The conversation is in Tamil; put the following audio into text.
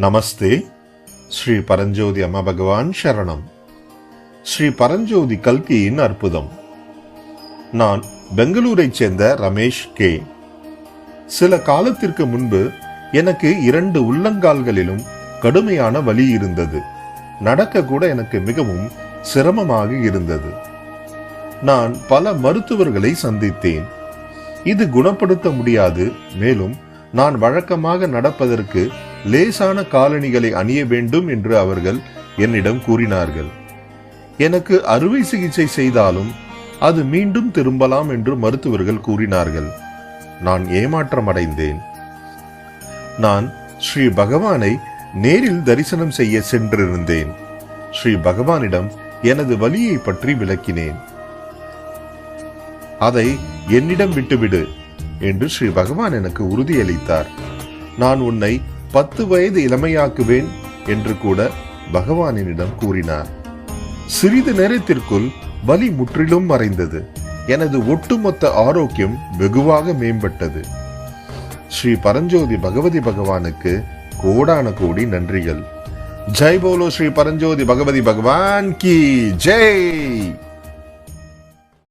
நமஸ்தே. ஸ்ரீ பரஞ்சோதி அம்மா பகவான் சரணம். ஸ்ரீ பரஞ்சோதி கல்கியின் அற்புதம். நான் பெங்களூரைச் சேர்ந்த ரமேஷ் கே. சில காலத்திற்கு முன்பு எனக்கு இரண்டு உள்ளங்கால்களிலும் கடுமையான வலி இருந்தது. நடக்க கூட எனக்கு மிகவும் சிரமமாக இருந்தது. நான் பல மருத்துவர்களை சந்தித்தேன். இது குணப்படுத்த முடியாது. மேலும் நான் வழக்கமாக நடப்பதற்கு லேசான காலணிகளை அணிய வேண்டும் என்று அவர்கள் என்னிடம் கூறினார்கள். எனக்கு அறுவை சிகிச்சை செய்தாலும் அது மீண்டும் திரும்பலாம் என்று மருத்துவர்கள் கூறினார்கள். நான் ஏமாற்றமடைந்தேன். நான் ஸ்ரீ பகவானை நேரில் தரிசனம் செய்ய சென்றிருந்தேன். ஸ்ரீ பகவானிடம் எனது வலியை பற்றி விளக்கினேன். அதை என்னிடம் விட்டுவிடு என்று ஸ்ரீ பகவான் எனக்கு உறுதியளித்தார். நான் உன்னை பத்து வயது இளமையாக்குவேன் என்று கூட பகவானிடம் கூறினார். சிறிது நேரத்திற்குள் வலி முற்றிலும் மறைந்தது. எனது ஒட்டுமொத்த ஆரோக்கியம் வெகுவாக மேம்பட்டது. ஸ்ரீ பரஞ்சோதி பகவதி பகவானுக்கு கோடான கோடி நன்றிகள். ஜெய் போலோ ஸ்ரீ பரஞ்சோதி பகவதி பகவான் கி ஜெய்!